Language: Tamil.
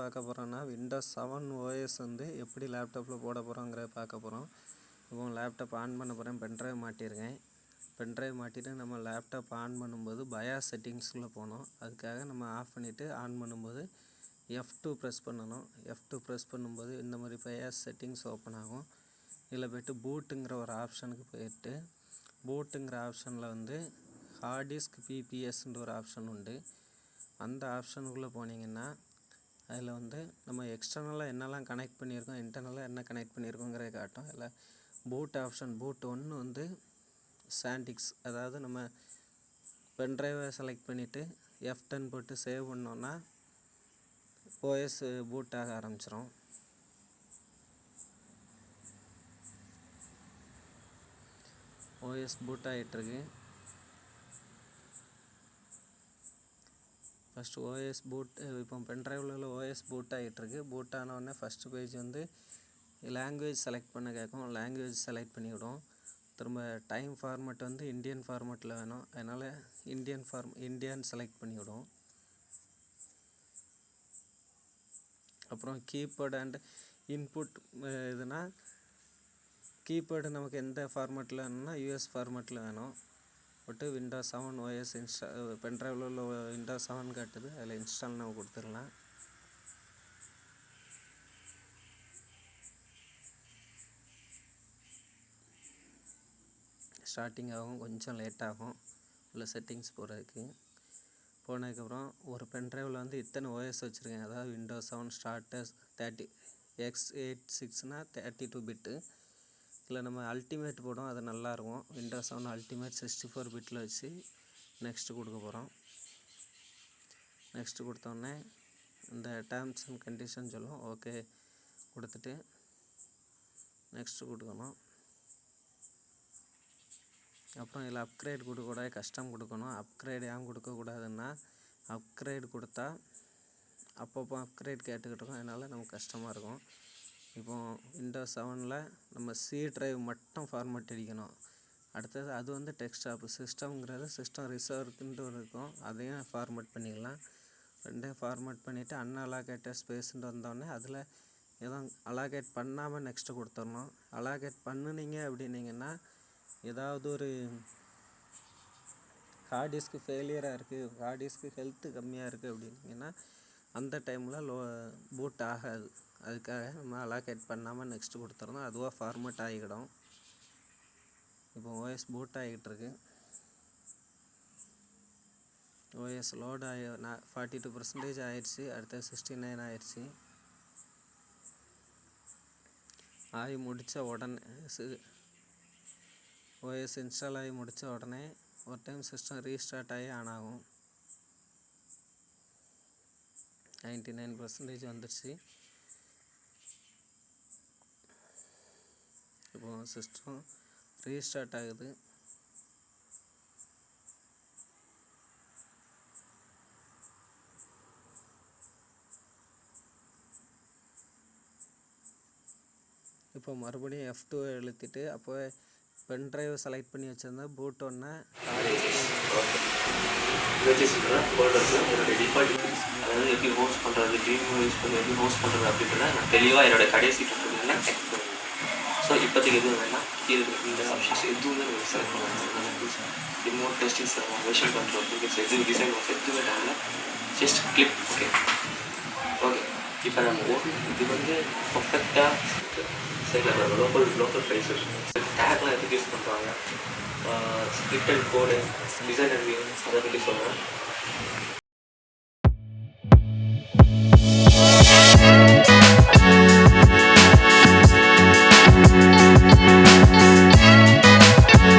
பார்க்க போகிறோன்னா விண்டோஸ் செவன் ஓஎஸ் வந்து எப்படி லேப்டாப்பில் போட போகிறோங்கிறத பார்க்க போகிறோம் இப்போ லேப்டாப் ஆன் பண்ண போகிறேன் பென்ட்ரைவ் மாட்டியிருக்கேன். பென்ட்ரைவ் மாட்டிட்டு நம்ம லேப்டாப் ஆன் பண்ணும்போது பயாஸ் செட்டிங்ஸில் போகணும். அதுக்காக நம்ம ஆஃப் பண்ணிவிட்டு ஆன் பண்ணும்போது எஃப் டூ ப்ரெஸ் பண்ணணும். எஃப் டூ ப்ரெஸ் பண்ணும்போது இந்த மாதிரி பயாஸ் செட்டிங்ஸ் ஓப்பன் ஆகும். இதில் போய்ட்டு பூட்டுங்கிற ஒரு ஆப்ஷனுக்கு போயிட்டு பூட்டுங்கிற ஆப்ஷனில் வந்து ஹார்ட் டிஸ்க் பிபிஎஸ்ன்ற ஒரு ஆப்ஷன் உண்டு. அந்த ஆப்ஷனுக்குள்ளே போனீங்கன்னா அதில் வந்து நம்ம எக்ஸ்டர்னலாக என்னெல்லாம் கனெக்ட் பண்ணியிருக்கோம் இன்டர்னலாக என்ன கனெக்ட் பண்ணியிருக்கோங்கிறத காட்டும். அதில் பூட் ஆப்ஷன் பூட் ஒன்று வந்து சாண்டிக்ஸ் அதாவது நம்ம பென்ட்ரைவை செலக்ட் பண்ணிவிட்டு எஃப் டென் போட்டு சேவ் பண்ணோன்னா ஓஎஸ் பூட் ஆக ஆரம்பிச்சிடும் ஓஎஸ் பூட் ஆகிட்டுருக்கு ஃபஸ்ட்டு ஓஎஸ் பூட் இப்போ பென்ட்ரைவில் ஓஎஸ் பூட் ஆகிட்டுருக்கு பூட் ஆனவுடனே ஃபஸ்ட்டு பேஜ் வந்து லாங்குவேஜ் செலக்ட் பண்ண கேட்கும். லாங்குவேஜ் செலக்ட் பண்ணிவிடும். திரும்ப டைம் ஃபார்மேட் வந்து இந்தியன் ஃபார்மேட்டில் வேணும். அதனால் இந்தியன் ஃபார்ம் இந்தியன் செலக்ட் பண்ணிவிடும். அப்புறம் கீபோர்டு அண்ட் இன்புட் இதுனால் கீபோர்டு நமக்கு எந்த ஃபார்மேட்டில் வேணும்னா யூஎஸ் ஃபார்மேட்டில் வேணும். போட்டு விண்டோஸ் செவன் ஓஎஸ் இன்ஸ்டா பென்ட்ரைவில் உள்ள விண்டோஸ் செவன் காட்டுது. அதில் இன்ஸ்டால் நம்ம கொடுத்துடலாம். ஸ்டார்டிங் ஆகும். கொஞ்சம் லேட் ஆகும். உள்ள செட்டிங்ஸ் போகிறதுக்கு போனதுக்கப்புறம் ஒரு பென்ட்ரைவில் வந்து இத்தனை ஓஎஸ் வச்சுருக்கேன். அதாவது Windows seven starters thirty X eight சிக்ஸ்னால் thirty two bit இதில் நம்ம அல்டிமேட் போடும் அது நல்லாயிருக்கும் Windows seven ultimate sixty four பிட்டில் வச்சு நெக்ஸ்ட்டு கொடுக்க போகிறோம் நெக்ஸ்ட்டு கொடுத்தோடனே இந்த டேர்ம்ஸ் அண்ட் கண்டிஷன் சொல்லும் ஓகே கொடுத்துட்டு நெக்ஸ்ட்டு கொடுக்கணும். அப்புறம் இதில் அப்கிரேட் கொடுக்கக்கூடாது கஷ்டம் கொடுக்கணும். அப்கிரேட் ஏன் கொடுக்கக்கூடாதுன்னா அப்கிரேட் கொடுத்தா அப்பப்போ அப்கிரேட் கேட்டுக்கிட்டு இருக்கோம். அதனால் நமக்கு கஷ்டமாக இருக்கும். இப்போ விண்டோஸ் செவனில் நம்ம சி ட்ரைவ் மட்டும் ஃபார்மேட் அடிக்கணும். அடுத்தது அது வந்து டெக்ஸ்டாப் சிஸ்டம்ங்கிறது சிஸ்டம் ரிசர்வ்க்குன்ட்டு ஒரு இருக்கும். அதையும் ஃபார்மேட் பண்ணிக்கலாம். ரெண்டையும் ஃபார்மேட் பண்ணிவிட்டு அன்அலாகேட்டட் ஸ்பேஸ்ன்ட்டு வந்தோடனே அதில் எதுவும் அலாகேட் பண்ணாமல் நெக்ஸ்ட்டு கொடுத்துடணும். அலாகேட் பண்ணுனீங்க அப்படின்னீங்கன்னா ஏதாவது ஒரு ஹார்ட் டிஸ்க்கு ஃபெயிலியராக இருக்குது ஹார்ட் டிஸ்க்கு ஹெல்த்து கம்மியாக இருக்குது அப்படின்னீங்கன்னா அந்த டைமில் லோ பூட் ஆகாது. அதுக்காக நம்ம அலாகேட் பண்ணாமல் நெக்ஸ்ட்டு கொடுத்துருந்தோம் அதுவாக ஃபார்மேட் ஆகிக்கிடும் இப்போ ஓஎஸ் பூட் ஆகிக்கிட்டு இருக்கு. ஓஎஸ் லோட் ஆகி நான் ஃபார்ட்டி டூ பர்சன்டேஜ் ஆயிடுச்சு. அடுத்தது சிக்ஸ்டி நைன் ஆயிடுச்சு. ஆகி முடித்த உடனே ஓஎஸ் இன்ஸ்டால் ஆகி முடித்த உடனே ஒரு டைம் சிஸ்டம் ரீஸ்டார்ட் ஆகி ஆன் ஆகும். நைன்டி நைன் பர்சன்டேஜ் வந்துடுச்சு இப்போ சிஸ்டம் ரீஸ்டார்ட் ஆகுது. இப்போ மறுபடியும் எஃப் டூ எழுத்திட்டு அப்போ பென் ட்ரைவ் செலக்ட் பண்ணி வச்சுருந்தா பூட் ஒன்று அதாவது எப்படி ஹோஸ்ட் பண்ணுறது ட்ரீம் யூஸ் பண்ணி எப்படி ஹோஸ்ட் பண்ணுறது அப்படின்றத நான் தெளிவாக என்னோட கடைசி டுட்டோரியலில் எக்ஸ்பிளைன் ஸோ இப்போதைக்கு எதுவும் வேணாம் கீழே இந்த ஆப்ஷன்ஸ் எதுவுமே நீங்கள் செலக்ட் பண்ணலாம் ரிமோட் டெஸ்டிங் சர்வம் வெர்ஷன் கண்ட்ரோல் நீங்கள் எது டிசைன் எதுவுமே தேவையில்ல ஜஸ்ட் கிளிக் ஓகே ஓகே இப்போ நம்ம ஓகே இது வந்து பர்ஃபெக்டாக சைடில் லோக்கல் லோக்கல் ப்ரைஸஸ் டேக்லாம் எதுக்கு யூஸ் பண்ணுறாங்க script and code design and அதை பற்றி சொல்கிறேன்